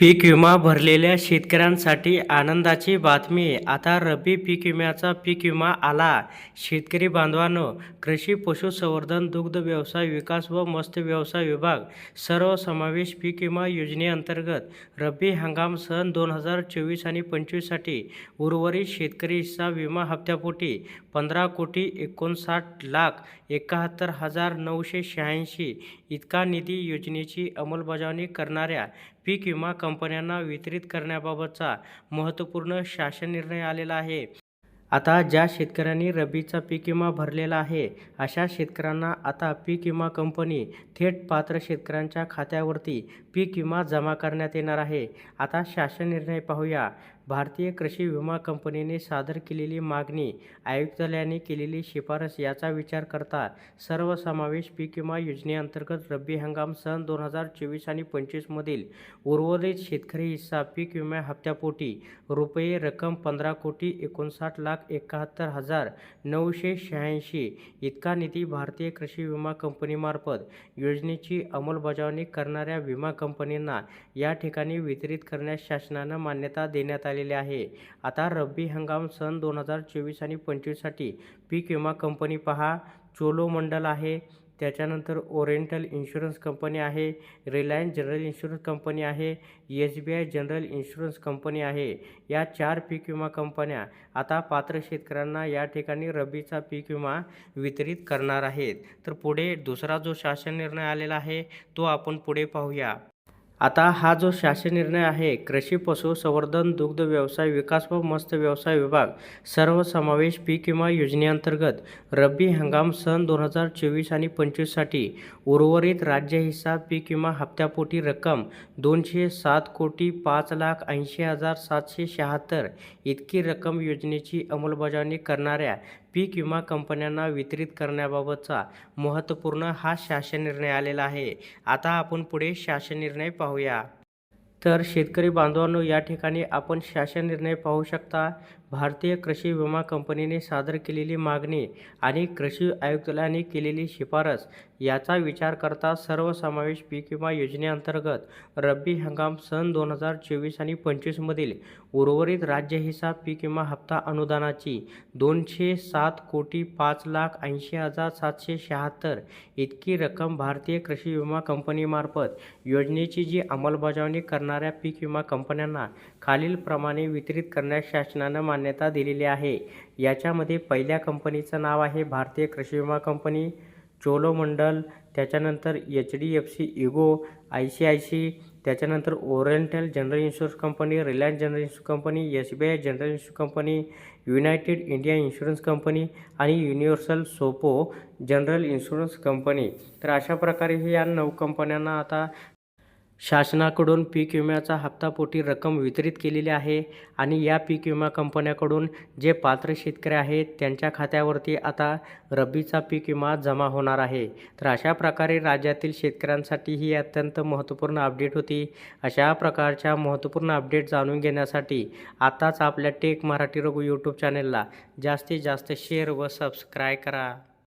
पीक विमा भरलेल्या शेतकऱ्यांसाठी आनंदाची बातमी. आता रब्बी पीक विम्याचा पीक विमा आला. शेतकरी बांधवांनो कृषी पशुसंवर्धन दुग्ध व्यवसाय विकास व मत्स्य व्यवसाय विभाग सर्वसमावेश पीक विमा योजनेअंतर्गत रब्बी हंगाम सन दोन हजार चोवीस आणि पंचवीससाठी उर्वरित शेतकरीचा विमा हप्त्यापोटी पंधरा कोटी एकोणसाठ लाख एकाहत्तर हजार नऊशे शहाऐंशी इतका निधी योजनेची अंमलबजावणी करणाऱ्या पीक विमा कंपन्यांना वितरित करण्याबाबतचा महत्त्वपूर्ण शासन निर्णय आलेला आहे. आता ज्या शेतकऱ्यांनी रब्बीचा पीक विमा भरलेला आहे अशा शेतकऱ्यांना आता पीक विमा कंपनी थेट पात्र शेतकऱ्यांच्या खात्यावरती पीक विमा जमा करण्यात येणार आहे. आता शासन निर्णय पाहूया. भारतीय कृषी विमा कंपनीने सादर केलेली मागणी आयुक्तालयाने केलेली शिफारस याचा विचार करता सर्वसमावेश पीक विमा योजनेअंतर्गत रब्बी हंगाम सन दोन हजार चोवीस आणि पंचवीसमधील उर्वरित शेतकरी हिस्सा पीक विमा हप्त्यापोटी रुपये रक्कम पंधरा कोटी एकोणसाठ लाख एकाहत्तर हजार नऊशे शहाऐंशी इतका निधी भारतीय कृषी विमा कंपनीमार्फत योजनेची अंमलबजावणी करणाऱ्या विमा कंपनींना या ठिकाणी वितरित करण्यास शासनानं मान्यता देण्यात आलेली आहे. आता रब्बी हंगाम सन दोन हजार चोवीस आणि पंचवीससाठी पीक विमा कंपनी पहा. चोलोमंडल आहे. त्याच्यानंतर ओरिएंटल इन्शुरन्स कंपनी आहे रिलायन्स जनरल इन्शुरन्स कंपनी आहे S B I general insurance company आहे. या चार पीक विमा कंपन्या आता पात्र शेतकऱ्यांना या ठिकाणी रबीचा पीक विमा वितरित करणार आहेत. तर पुढे दुसरा जो शासन निर्णय आलेला आहे तो आपण पुढे पाहूया. आता हा जो शासन निर्णय आहे कृषी पशु संवर्धन दुग्ध व्यवसाय विकास व मत्स्य व्यवसाय विभाग सर्वसमावेश पीक विमा योजनेअंतर्गत रब्बी हंगाम सन दोन हजार चोवीस आणि पंचवीससाठी उर्वरित राज्य हिस्सा पीक विमा हप्त्यापोटी रक्कम दोनशे सात कोटी पाच लाख ऐंशी हजार सातशे शहात्तर इतकी रक्कम योजनेची अंमलबजावणी करणाऱ्या पीक विमा कंपन्यांना वितरित करण्याबाबतचा महत्त्वपूर्ण हा शासन निर्णय आलेला आहे. आता आपण पुढे शासन निर्णय पाहूया. तर शेतकरी बांधवांनो या ठिकाणी आपण शासन निर्णय पाहू शकता. भारतीय कृषी विमा कंपनीने सादर केलेली मागणी आणि कृषी आयुक्तालयाने केलेली शिफारस याचा विचार करता सर्वसमावेश पीक विमा योजनेअंतर्गत रब्बी हंगाम सन दोन हजार चोवीस आणि पंचवीसमधील उर्वरित राज्य हिस्सा पीक विमा हप्ता अनुदानाची दोनशे सात कोटी पाच लाख ऐंशी हजार सातशे शहात्तर इतकी रक्कम भारतीय कृषी विमा कंपनीमार्फत योजनेची जी अंमलबजावणी करणार करणाऱ्या पीक विमा कंपन्यांना खालीलप्रमाणे वितरित करण्यास शासनानं मान्यता दिलेली आहे. याच्यामध्ये पहिल्या कंपनीचं नाव आहे भारतीय कृषी विमा कंपनी चोलोमंडल त्याच्यानंतर H D F C Ergo I C I C त्याच्यानंतर Oriental general insurance company Reliance general insurance company S B I general insurance company United India insurance company आणि Universal Sompo general insurance company. तर अशा प्रकारे हे या नऊ कंपन्यांना आता शासनाकडून पीक विम्याचा हप्तापोटी रक्कम वितरित केलेली आहे आणि या पीक विमा कंपन्याकडून जे पात्र शेतकरी आहेत त्यांच्या खात्यावरती आता रब्बीचा पीक विमा जमा होणार आहे. तर अशा प्रकारे राज्यातील शेतकऱ्यांसाठी ही अत्यंत महत्त्वपूर्ण अपडेट होती. अशा प्रकारच्या महत्त्वपूर्ण अपडेट जाणून घेण्यासाठी आताच आपल्या टेक मराठी रघु यूट्यूब चॅनलला जास्तीत जास्त शेअर व सबस्क्राय करा.